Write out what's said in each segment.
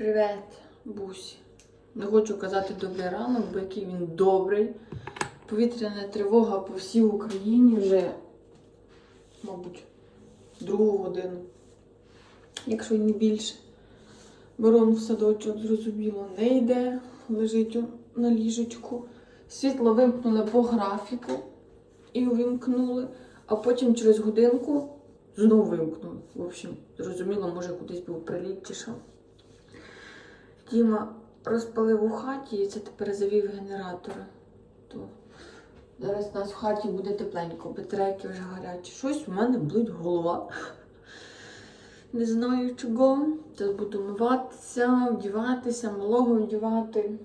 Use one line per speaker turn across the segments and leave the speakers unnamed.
Привет, Бусі. Не хочу казати добрий ранок, бо який він добрий. Повітряна тривога по всій Україні вже, мабуть, другу годину, якщо не більше. Мирон в садочок, зрозуміло, не йде, лежить на ліжечку. Світло вимкнули по графіку і увімкнули, а потім через годинку знову вимкнули. В общем, зрозуміло, може кудись був приліт чи що. Діма розпалив у хаті і це тепер завів генератори. То зараз у нас в хаті буде тепленько, батарейки вже гарячі. Щось у мене болить голова. Не знаю чого. Зараз буду миватися, вдіватися, малого вдівати.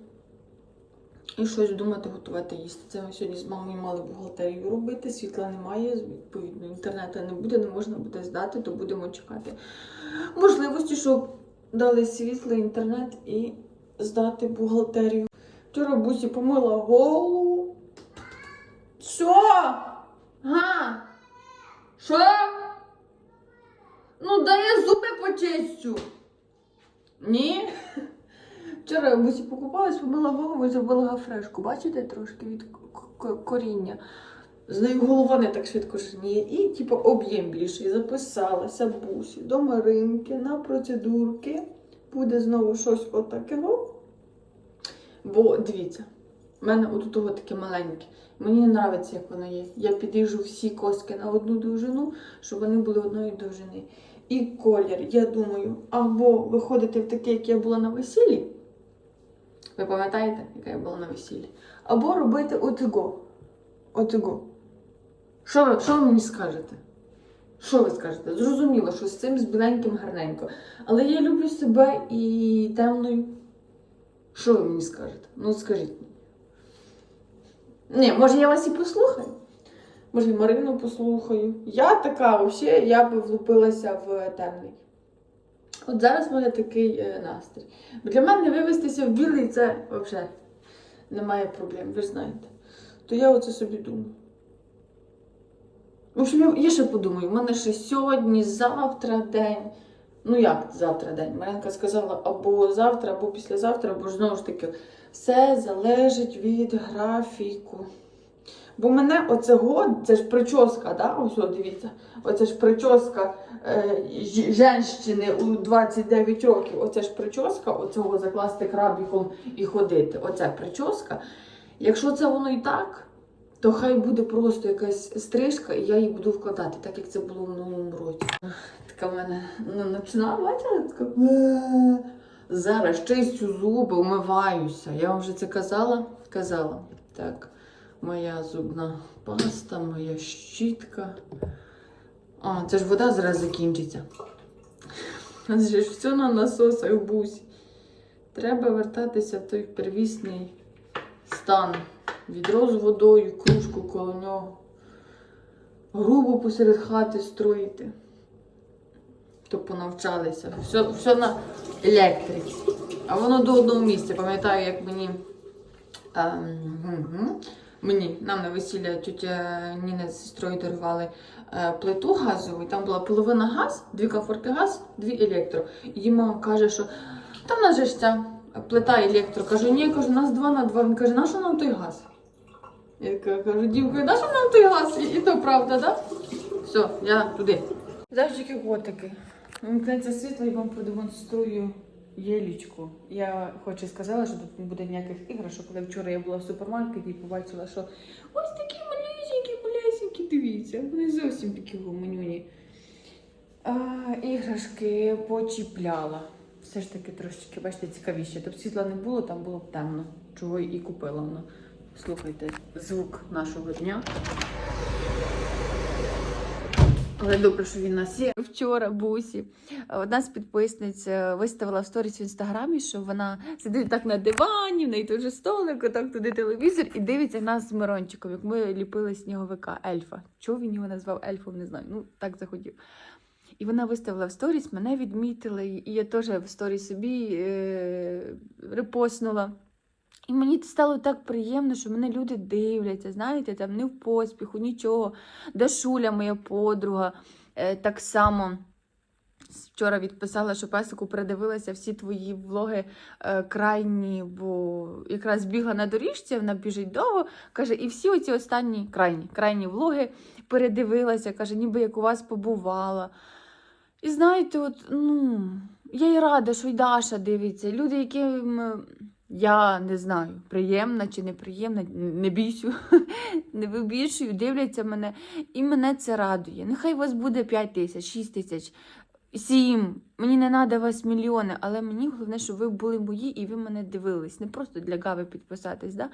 І щось думати, готувати їсти. Це ми сьогодні з мамою мали бухгалтерію робити, світла немає, відповідно, інтернету не буде, не можна буде здати, то будемо чекати можливості, щоб дали світло, інтернет і здати бухгалтерію. Вчора бусі помила голову. Що? Га? Що? Ну, дай я зуби почистю. Ні? Вчора я бусі покупалась, помила голову і зробила гафрешку. Бачите, трошки від коріння. З нею голова не так швидко жніє. І, типу, об'єм більший. Записалася бусі до Маринки на процедурки. Буде знову щось отакого. Бо дивіться, в мене от того таке маленьке. Мені не подобається, як воно є. Я підріжу всі коски на одну довжину, щоб вони були одної довжини. І колір, я думаю, або виходити в таке, як я була на весіллі. Ви пам'ятаєте, яка я була на весіллі? Або робити отого. Отого. Що ви, що ви мені скажете? Що ви скажете? Зрозуміло, що з цим з біленьким гарненько. Але я люблю себе і темною. Що ви мені скажете? Ну скажіть мені. Ні, може я вас і послухаю? Може, Марину послухаю. Я така, взагалі, я би влупилася в темний. От зараз в мене такий е, настрій. Для мене вивестися в білий це взагалі немає проблем, ви знаєте. То я оце собі думаю. В общем, я, ще подумаю, в мене ще сьогодні, завтра день. Ну як завтра день? Марянка сказала або завтра, або післязавтра, або ж знову ж таки, все залежить від графіку. Бо мене оце год, це ж прическа, да? ось дивіться, оце ж прическа е, женщини у 29 років. Оце ж прическа, оцього закласти крабіком і ходити. Оце прическа. Якщо це воно і так, то хай буде просто якась стрижка, і я її буду вкладати, так як це було в минулому році. Така в мене ну, починала, бачила? Така... «Е». Зараз чистю зуби, умиваюся. Я вам вже це казала? Казала. Так, моя зубна паста, моя щітка. А, це ж вода зараз закінчиться. Же ж все на насосах бусі. Треба вертатися в той первісний стан. Відро з водою, кружку коло нього. Грубо посеред хати строїти. То понавчалися. Все, все на електриці. А воно до одного місця. Пам'ятаю, як мені. Ем. Мені нам на весілля тетя Ніна з сестрою дарували е, плиту газову, і там була половина газ, дві комфорки газ, дві електро. І мама каже, що там же ця плита електро. Кажу, ні, кажу, у нас два на два. Він каже, на що нам той газ? Я кажу, дівка, на що нам той газ? І, і то правда, так? Да? Все, я туди. Завжди котики. Вимкнеться світло і вам продемонструю єлічку. Я хоч і сказала, що тут не буде ніяких іграшок, але вчора я була в супермаркеті і побачила, що ось такі малюсенькі, малюсенькі, дивіться, вони зовсім такі гуманюні. Іграшки почіпляла. Все ж таки трошечки, бачите, цікавіше. Тобто світла не було, там було б темно. Чого і купила вона. Слухайте звук нашого дня. Але добре, що він нас є. Вчора бусі. Одна з підписниць е, виставила в сторіс в інстаграмі, що вона сидить так на дивані, в неї тут же столик, так туди телевізор, і дивиться нас з Мирончиком, як ми ліпили сніговика ельфа. Чого він його назвав ельфом, не знаю. Ну, так захотів. І вона виставила в сторіс, мене відмітили, і я теж в сторіс собі е, репостнула. І мені це стало так приємно, що мене люди дивляться, знаєте, там не в поспіху, нічого. Дашуля, моя подруга, е, так само Вчора відписала, що песику передивилася всі твої влоги е, крайні, бо якраз бігла на доріжці, вона біжить довго. Каже, і всі оці останні крайні, крайні влоги передивилася. Каже, ніби як у вас побувала. І знаєте, от, ну, я й рада, що й Даша дивиться. Люди, яким е, я не знаю, приємна чи неприємна, не бійсю, не вибільшую, дивляться мене. І мене це радує. Нехай у вас буде 5 тисяч, 6 тисяч, 7. Мені не треба вас мільйони, але мені головне, щоб ви були мої і ви мене дивились. Не просто для гави підписатись, да?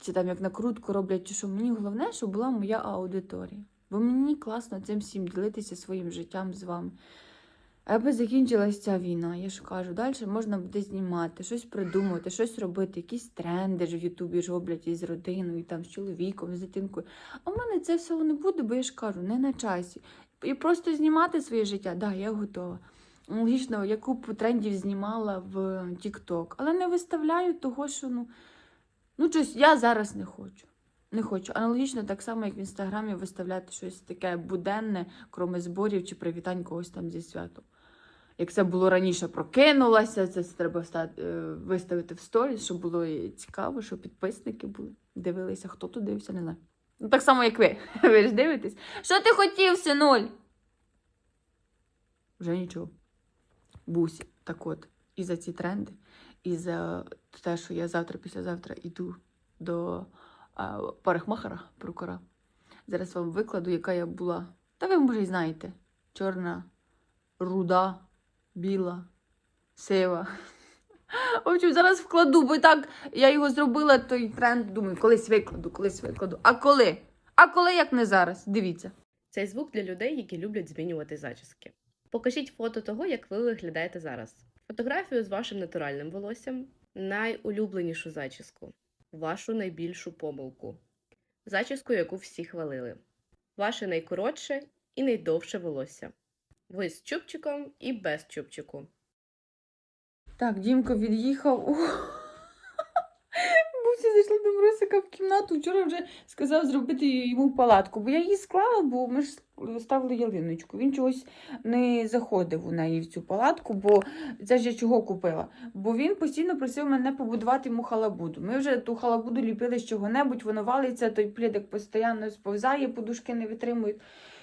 чи там як накрутку роблять, чи що. Мені головне, щоб була моя аудиторія. Бо мені класно цим всім ділитися своїм життям з вами. Аби закінчилась ця війна, я ж кажу, далі можна буде знімати, щось придумувати, щось робити, якісь тренди ж в Ютубі ж роблять із родиною, там, з чоловіком, з дитинкою. А в мене це всього не буде, бо я ж кажу, не на часі. І просто знімати своє життя, да, я готова. Логічно, я купу трендів знімала в TikTok, але не виставляю того, що ну, ну щось я зараз не хочу. Не хочу. Аналогічно, так само, як в інстаграмі виставляти щось таке буденне, кроме зборів чи привітань когось там зі святом. Як це було раніше, прокинулася, це треба е, виставити в сторіс, щоб було цікаво, щоб підписники були. Дивилися, хто тут дивився, не знаю. Ну, так само, як ви. Ви ж дивитесь. Що ти хотів, синуль? Вже нічого. Бусі. Так от, і за ці тренди, і за те, що я завтра, післязавтра йду до а, парикмахера, прокура. Зараз вам викладу, яка я була. Та ви, може, і знаєте. Чорна, руда, біла, сива. Общем, зараз вкладу, бо так я його зробила, той тренд, думаю, колись викладу, колись викладу. А коли? А коли, як не зараз? Дивіться.
Цей звук для людей, які люблять змінювати зачіски. Покажіть фото того, як ви виглядаєте зараз. Фотографію з вашим натуральним волоссям, найулюбленішу зачіску, вашу найбільшу помилку, зачіску, яку всі хвалили, ваше найкоротше і найдовше волосся. Ви з чубчиком і без чубчику.
Так, Дімко від'їхав. Зайшла до Марисика в кімнату. Вчора вже сказав зробити йому палатку, бо я її склала, бо ми ж ставили ялиночку. Він чогось не заходив у неї в цю палатку, бо це ж я чого купила. Бо він постійно просив мене побудувати йому халабуду. Ми вже ту халабуду ліпили з чого-небудь, воно валиться, той плідик постійно сповзає, подушки не витримують.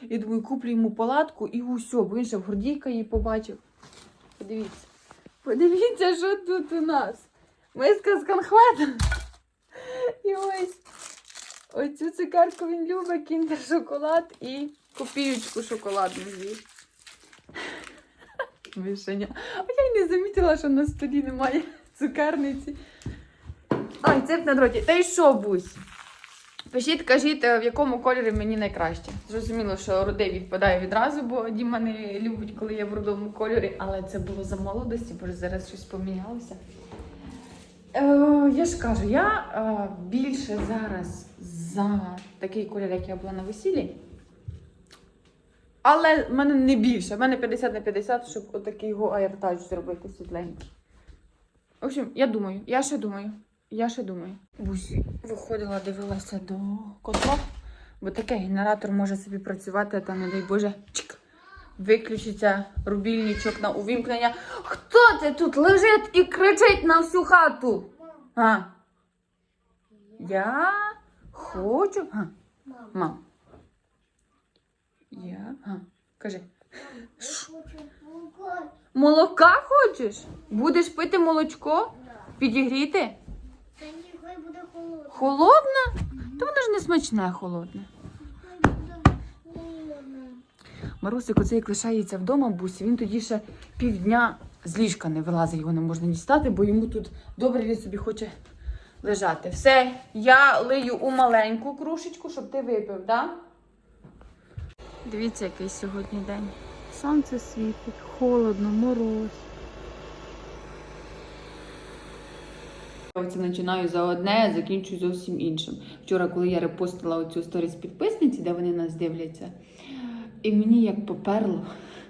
І думаю, куплю йому палатку і усе, бо він ще в Гордійка її побачив. Подивіться. Подивіться, що тут у нас. Миска з конхветом. І ось оцю цукерку він любить, кіндер шоколад і копіючку шоколадну з'їв. Мишеня. А я й не замітила, що на столі немає цукерниці. Ай, цеп на дроті. Та й що, бусь? Пишіть, кажіть, в якому кольорі мені найкраще. Зрозуміло, що рудий відпадає відразу, бо Діма не любить, коли я в рудому кольорі, але це було за молодості, бо зараз щось помінялося. Е, я ж кажу, я е, більше зараз за такий колір, як я була на весіллі. Але в мене не більше. В мене 50 на 50, щоб отакий його аєртач зробити світленький. В общем, я думаю, я ще думаю. Я ще думаю. Бусі виходила, дивилася до котла, бо такий генератор може собі працювати, а там, не дай Боже, чик, виключиться рубільничок на увімкнення. Хто це тут лежить і кричить на всю хату? А? Я хочу. А. Мам. Я. А. Кажи. Молока хочеш? Будеш пити молочко? Підігріти?
Та ні, хай буде холодно.
Холодне? То воно ж не смачне холодне.
Хай буде холодно.
Марусик оце як лишається вдома, бусі, він тоді ще півдня з ліжка не вилазить, його не можна дістати, бо йому тут добре він собі хоче лежати. Все, я лию у маленьку кружечку, щоб ти випив, так? Да? Дивіться, який сьогодні день. Сонце світить, холодно, мороз. Оце починаю за одне, а закінчую зовсім іншим. Вчора, коли я репостила оцю сторіс підписниці, де вони нас дивляться, і мені як поперло.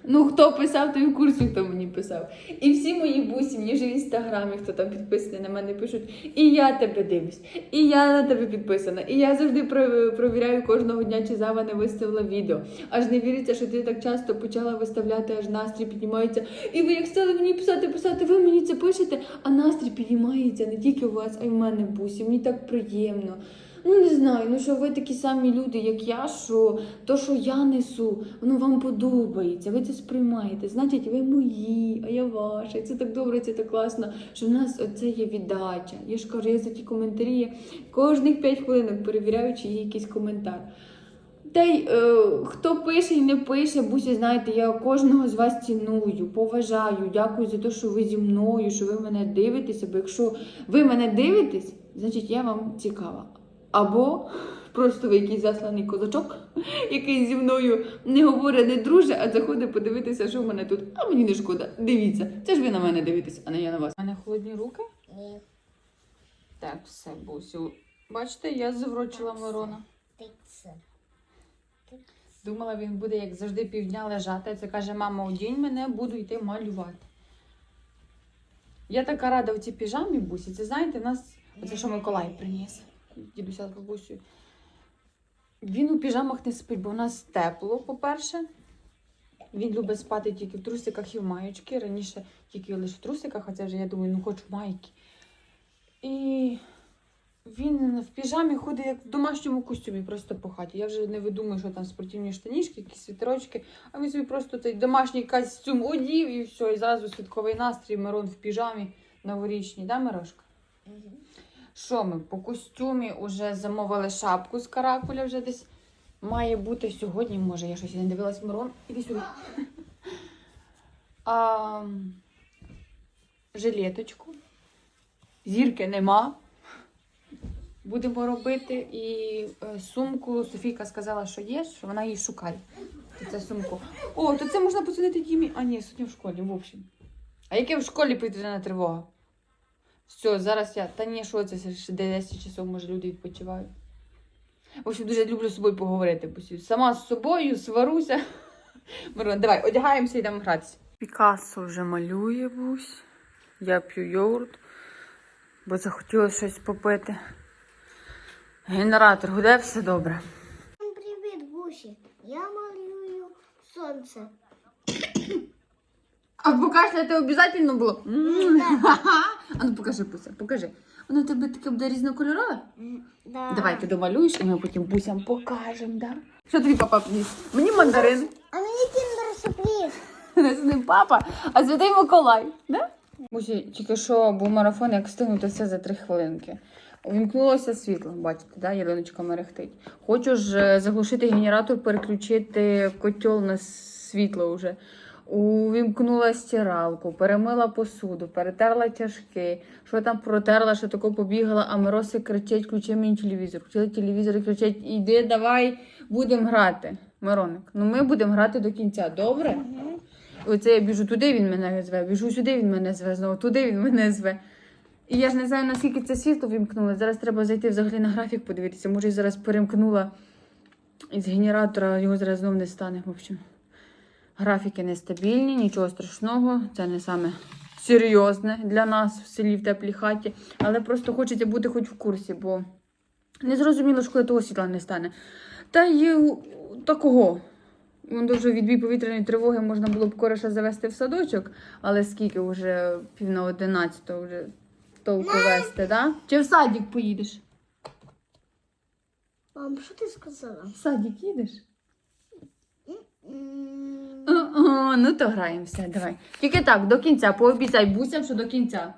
Ну, хто писав, той в курсі, хто мені писав. І всі мої бусі, мені вже в інстаграмі, хто там підписаний на мене, пишуть, і я тебе дивлюсь, і я на тебе підписана. І я завжди про- провіряю кожного дня, чи Зава не виставила відео. Аж не віриться, що ти так часто почала виставляти, аж настрій піднімається. І ви як стали мені писати, писати, ви мені це пишете, а настрій піднімається не тільки у вас, а й в мене бусі. Мені так приємно. Ну не знаю, ну що ви такі самі люди, як я, що то, що я несу, воно вам подобається, ви це сприймаєте. Значить, ви мої, а я ваша. Це так добре, це так класно, що в нас оце є віддача. Я ж кажу, я за ті коментарі кожних 5 хвилин перевіряю, чи є якийсь коментар. Та й е, хто пише і не пише, бусі, знаєте, я кожного з вас ціную, поважаю, дякую за те, що ви зі мною, що ви мене дивитеся. Бо якщо ви мене дивитесь, значить я вам цікава. Або просто ви якийсь засланий козачок, який зі мною не говорить, не друже, а заходить подивитися, що в мене тут. А мені не шкода. Дивіться, це ж ви на мене дивитесь, а не я на вас. У мене холодні руки.
Ні.
Так, все, бусю. Бачите, я заврочила Мирона.
Ти.
Думала, він буде, як завжди, півдня лежати. Це каже, мама, одінь мене, буду йти малювати. Я така рада в цій піжамі, бусі. Це знаєте, нас оце що Миколай приніс. Дідуся з бабусею. Він у піжамах не спить, бо у нас тепло, по-перше. Він любить спати тільки в трусиках і в маєчки. Раніше тільки лише в трусиках, а це вже я думаю, ну хочу майки. І він в піжамі ходить як в домашньому костюмі, просто по хаті. Я вже не видумую, що там спортивні штанішки, якісь світерочки, а він собі просто цей домашній костюм одів і все, і зразу святковий настрій, Мирон в піжамі новорічній, да, Мирошка? Що ми по костюмі вже замовили шапку з каракуля, вже десь має бути сьогодні, може, я щось не дивилась Мирон. Іди сюди. А, жилеточку. Зірки нема. Будемо робити. І е, сумку Софійка сказала, що є, що вона її шукає. Це сумку. О, то це можна посадити Дімі. А ні, сьогодні в школі, в общем. А яке в школі повітряна тривога? Все, зараз я. Та ні, що це ще 10 часов, може, люди відпочивають. В общем, дуже люблю з собою поговорити. бо Сама з собою сваруся. Мирон, давай, одягаємося і йдемо гратися. Пікассо вже малює бусь. Я п'ю йогурт, бо захотіла щось попити. Генератор гуде, все добре.
Всім Привіт, гусі. Я малюю сонце.
А покашляти обов'язково було? А ну покажи, Буся, покажи. Воно тебе таке буде різнокольорове?
Да.
Давай ти домалюєш, і ми потім бусям покажемо, да? Що тобі папа приніс? Мені мандарин.
А мені кіндер сюрприз.
Це не папа, а святий Миколай. Да? Бусі, тільки що був марафон, як встигнути все за три хвилинки. Увімкнулося світло, бачите, да? ялиночка мерехтить. Хочу ж е, заглушити генератор, переключити котел на світло вже. Увімкнула стиралку, перемила посуду, перетерла тяжки, що там протерла, що тако побігала, а Мироси кричать, включи мені телевізор. Включили телевізор і кричать, іди, давай, будемо грати. Мироник, ну ми будемо грати до кінця, добре? Оце я біжу туди, він мене зве, біжу сюди, він мене зве, знову туди він мене зве. І я ж не знаю, наскільки це світло вімкнуло. Зараз треба зайти взагалі на графік подивитися. Може, я зараз перемкнула із генератора, його зараз знов не стане. В общем, графіки нестабільні, нічого страшного. Це не саме серйозне для нас в селі в теплій хаті. Але просто хочеться бути хоч в курсі, бо не зрозуміло, коли того світла не стане. Та й такого. Дуже відбій повітряної тривоги можна було б кореша завести в садочок, але скільки вже пів на одинадцятого вже толку вести, да? Чи в садик поїдеш?
Мам, що ти сказала?
В садик їдеш? О, ну то граємося, давай. Тільки так, до кінця, пообіцяй бусям, що до кінця,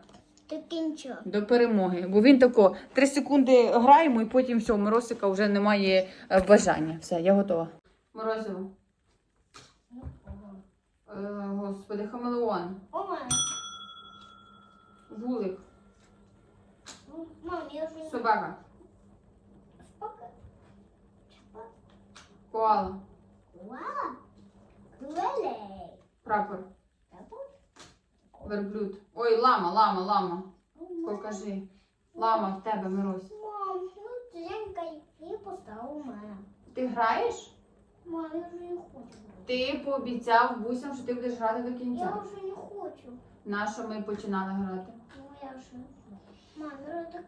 Ти кінчо.
до перемоги. Бо він тако, три секунди граємо і потім все, Моросика вже немає е, бажання. Все, я готова. Морозиво. Е, господи, хамелеон. Вулик.
мам, я вже...
Собака.
Спока.
Коала. Прапор. Верблюд. Ой, лама, лама, лама. Покажи. Лама в тебе, Мирось.
Мам, ну дзенька і поставив мене.
Ти граєш?
Мам, я вже не хочу.
Ти пообіцяв бусям, що ти будеш грати до кінця.
Я вже не хочу.
На що ми починали грати?
Ну я вже. Мам, я так.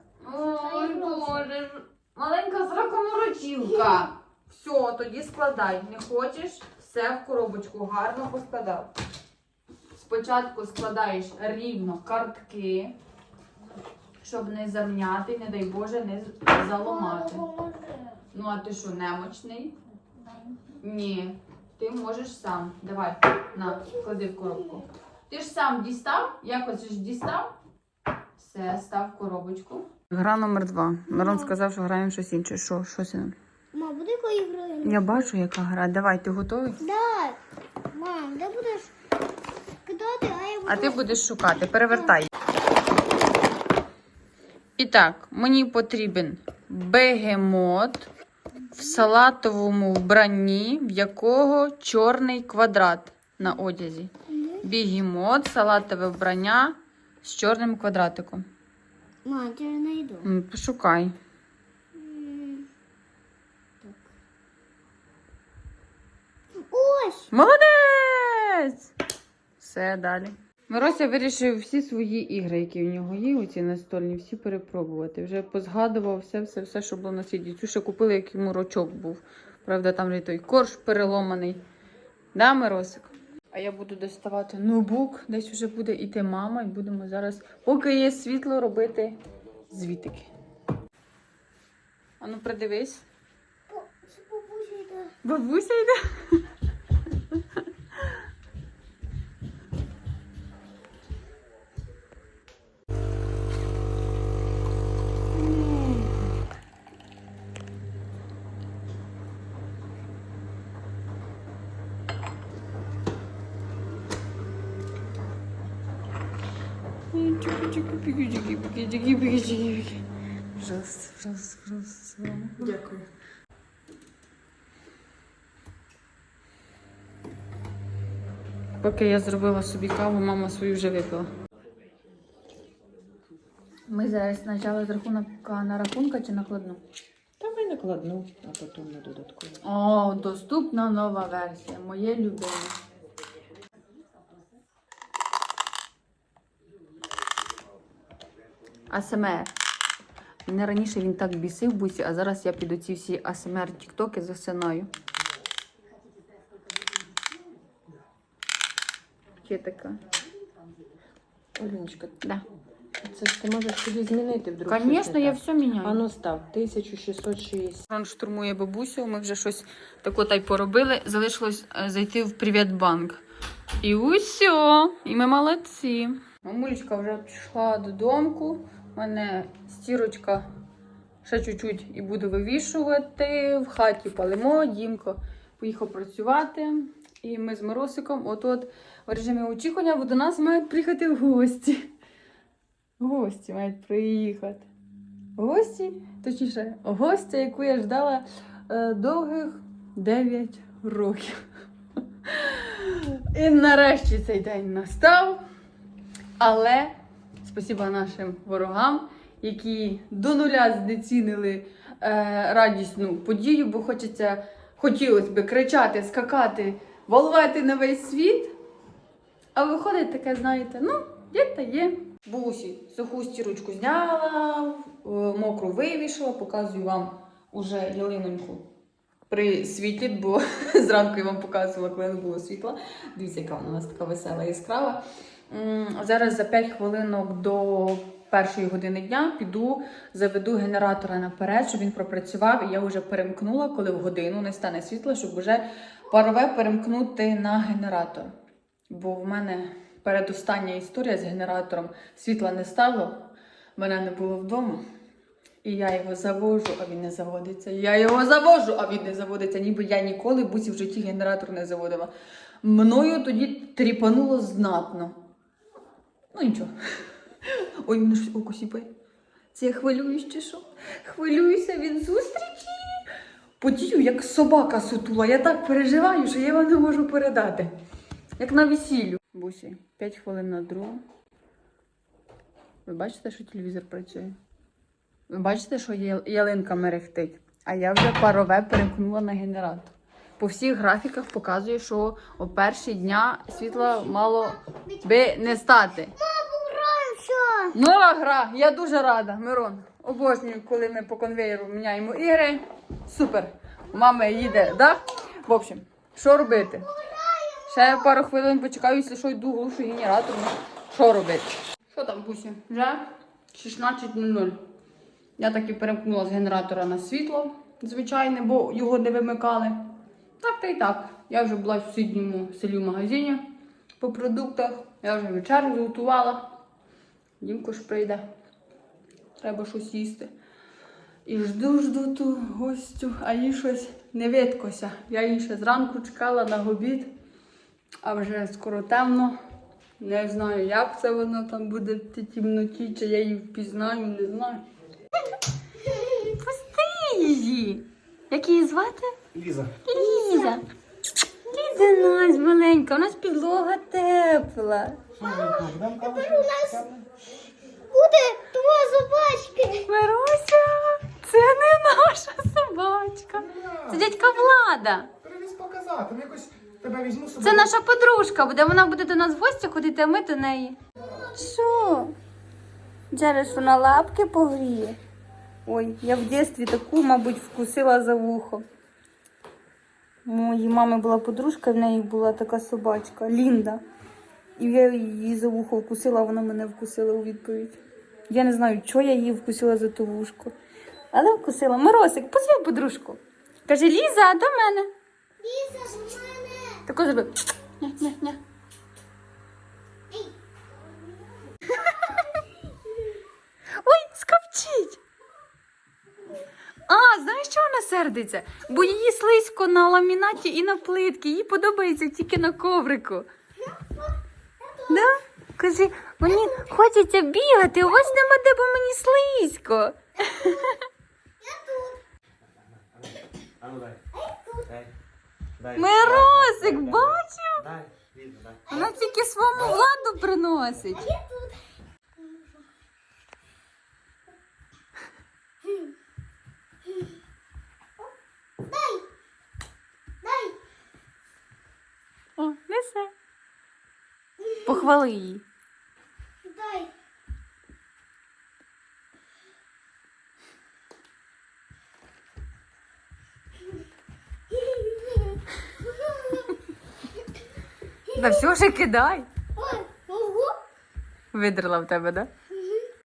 Ой, боже. Маленька зракоморочілка. Все, тоді складай. Не хочеш? Все в коробочку гарно поскладав. Спочатку складаєш рівно картки, щоб не замняти, не дай Боже, не заламати. Ну, а ти що, немочний? Ні. Ти можеш сам. Давай, на, клади в коробку. Ти ж сам дістав? Якось ж дістав? Все, став в коробочку. Гра номер два. Мирон сказав, що граємо щось інше. Що, що це?
Мам, буде коли граю?
Я бачу, яка гра. Давай, ти готовий?
Да. Мам, де будеш кидати, а я буду...
А ти будеш шукати. Перевертай. І так, мені потрібен бегемот в салатовому вбранні, в якого чорний квадрат на одязі. Бігемот, салатове вбрання з чорним квадратиком.
Мам, я не йду.
М, Пошукай.
Ось!
Молодець! Все далі. Мирося вирішив всі свої ігри, які в нього є, оці настольні, всі перепробувати. Вже позгадував все, все, все, що було на світі. Цю ще купили, як йому рочок був. Правда, там же той корж переломаний. Да, Миросик? А я буду доставати ноутбук, десь вже буде іти мама, і будемо зараз, поки є світло, робити звітики. Ану, придивись.
По- Це бабуся йде.
Бабуся йде. Пожалуйста, пожалуйста, пожалуйста. Дякую. Поки я зробила собі каву, мама свою вже випила. Ми зараз спочатку з рахунка на рахунка чи накладну?
Давай накладну, а потім на додаткову.
О, доступна нова версія. Моє любиме. АСМР. Мене раніше він так бісив бусі, а зараз я під оці всі АСМР тіктоки засинаю. Є така.
Оліночка,
Да.
це ж ти можеш собі змінити вдруг.
Звісно, я все міняю.
А ну став, 1660.
Рон штурмує бабусю, ми вже щось тако та й поробили. Залишилось е, зайти в Приватбанк. І усьо, і ми молодці. Мамулечка вже пішла додому. У мене стірочка ще чуть-чуть і буду вивішувати. В хаті палимо, Дімко поїхав працювати. І ми з Миросиком от-от в режимі очікування, бо до нас мають приїхати в гості. Гості мають приїхати. Гості, точніше, гостя, яку я ждала е, довгих 9 років. І нарешті цей день настав. Але спасіба нашим ворогам, які до нуля знецінили е, радісну подію, бо хочеться, хотілося би кричати, скакати, волвати на весь світ. А виходить таке, знаєте, ну, є та є. Бусі, суху стірочку зняла, е, мокру вивішала, показую вам уже ялиноньку при світлі, бо зранку я вам показувала, коли не було світла. Дивіться, яка вона у нас така весела яскрава. Зараз за 5 хвилинок до першої години дня піду, заведу генератора наперед, щоб він пропрацював. І я вже перемкнула, коли в годину не стане світла, щоб вже парове перемкнути на генератор. Бо в мене передостання історія з генератором світла не стало, мене не було вдома. І я його завожу, а він не заводиться. Я його завожу, а він не заводиться. Ніби я ніколи бусі в житті генератор не заводила. Мною тоді тріпануло знатно. Ну нічого. Ой, мене щось око сіпає. Це я хвилююсь чи що? Хвилююся від зустрічі. Подію, як собака сутула. Я так переживаю, що я вам не можу передати. Як на весіллю. Бусі, 5 хвилин на другу. Ви бачите, що телевізор працює? Ви бачите, що ялинка мерехтить? А я вже парове перемкнула на генератор. по всіх графіках показує, що о перші дня світла мало би не стати.
Граємося.
Нова гра, я дуже рада, Мирон. Обожнюю, коли ми по конвейеру міняємо ігри. Супер. У мами їде, да? В общем, що робити? Ще пару хвилин почекаю, якщо що йду глушу генератор. ну, Що робити? Що там, Бусі? Вже 16.00. Я таки перемкнула з генератора на світло звичайне, бо його не вимикали. Так та й так. Я вже була в сусідньому селі в магазині по продуктах. Я вже вечерю зготувала. Дімко ж прийде. Треба щось їсти. І жду, жду ту гостю, а їй щось не видкося. Я її ще зранку чекала на обід, а вже скоро темно. Не знаю, як це воно там буде в тій темноті, чи я її впізнаю, не знаю. Пусти її! Як її звати?
Ліза.
Ліза. Ліза нас маленька, у нас підлога тепла.
Тепер у нас буде два собачки.
Маруся, це не наша собачка. Це дядька Влада.
Привіз показати. Ми якось тебе візьму собі.
Це наша подружка буде. Вона буде до нас в гості ходити, а ми до неї.
Що? Зараз вона лапки погріє.
Ой, я в дитинстві таку, мабуть, вкусила за вухо. Моїй мами була подружка, в неї була така собачка Лінда. І я її за вухо вкусила, а вона мене вкусила у відповідь. Я не знаю, чого я її вкусила за ту вушку. Але вкусила. Моросик, позви подружку. Каже, Ліза, до мене.
Ліза, до мене.
Тако зроби. Ня-ня-ня. Ой, скавчить. А, знаєш, чого вона сердиться? Бо її слизько на ламінаті і на плитки. Їй подобається тільки на коврику. Да? Каже, мені хочеться бігати, у вас нема де, бо мені слизько.
А ну дай. Дай. Дай.
Миросик, бачив?
Дай.
Вона тільки своєму владу приносить.
Дай.
О, несе. Похвали її.
Дай.
Да все ж кидай.
Ой, ого.
Видрила в тебе, да?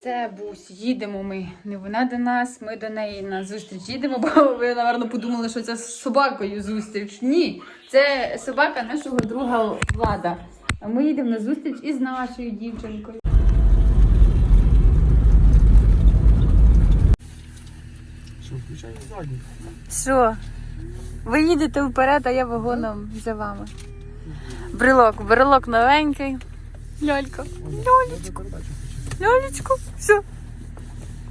Це Бусь, їдемо ми. Не вона до нас, ми до неї на зустріч їдемо, бо ви, напевно, подумали, що це з собакою зустріч. Ні, це собака нашого друга Влада. А ми їдемо на зустріч із нашою дівчинкою.
Що, включай задній.
Що? Ви їдете вперед, а я вагоном за вами. Брелок, брелок новенький. Лялька.
Лялечку.
Лялечку, все.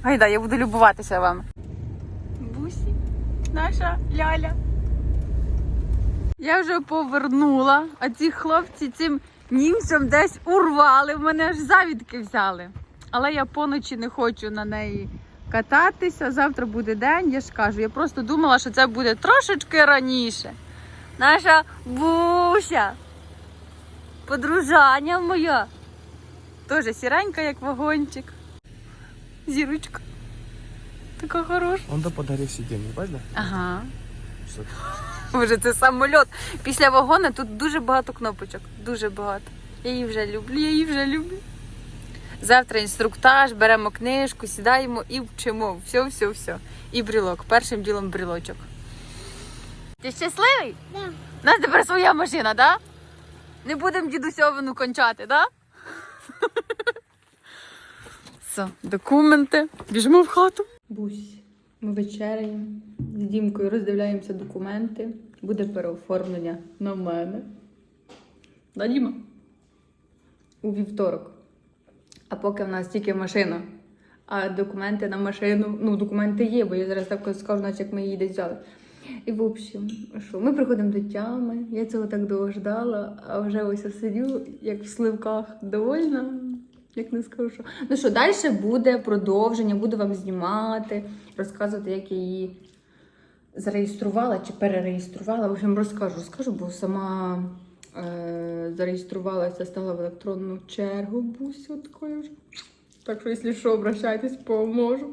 Гайда, я буду любуватися вами. Бусі, наша ляля. Я вже повернула, а ці хлопці цим німцям десь урвали, в мене аж завідки взяли. Але я поночі не хочу на неї кататися. Завтра буде день, я ж кажу. Я просто думала, що це буде трошечки раніше. Наша буся. Подружання моя. Тоже сіренька, як вагончик. Зірочка. Така хороша.
Он до подарив сидіння, бачиш?
Ага.
Що?
Боже, це самольот. Після вагона тут дуже багато кнопочок. Дуже багато. Я її вже люблю, я її вже люблю. Завтра інструктаж, беремо книжку, сідаємо і вчимо. Все, все, все. І брілок. Першим ділом брілочок. Ти щасливий?
Да.
У нас тепер своя машина, так? Да? Не будемо дідусьовину кончати, так? Да? Все, документи. Біжимо в хату. Бусь. Ми вечеряємо. З Дімкою роздивляємося документи. Буде переоформлення на мене. Да? У вівторок. А поки в нас тільки машина. А документи на машину, ну, документи є, бо я зараз так скажу, наче як ми її десь взяли. І в общем, що ми приходимо до тями. Я цього так довго ждала, а вже ось сидю, як в сливках, довольна. Як не скажу, що. Ну що, далі буде продовження, буду вам знімати, розказувати, як я її зареєструвала чи перереєструвала. В общем, розкажу, розкажу, бо сама е, зареєструвалася, стала в електронну чергу. Бусю такою. Так що, якщо що, обращайтесь, поможу.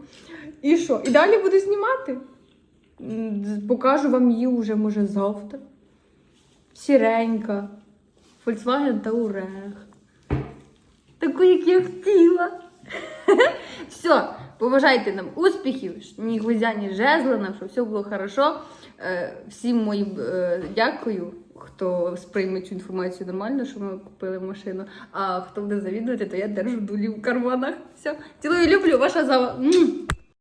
І що? І далі буду знімати. Покажу вам її вже, може, завтра. Сіренька. Volkswagen Touareg. Таку, як я хотіла. Все, побажайте нам успіхів, ні гвоздя, ні жезла, нам, щоб все було хорошо. Е, Всім моїм е, дякую, хто сприйме цю інформацію нормально, що ми купили машину. А хто буде завідувати, то я держу дулі в карманах. Все, цілую, люблю, ваша зава.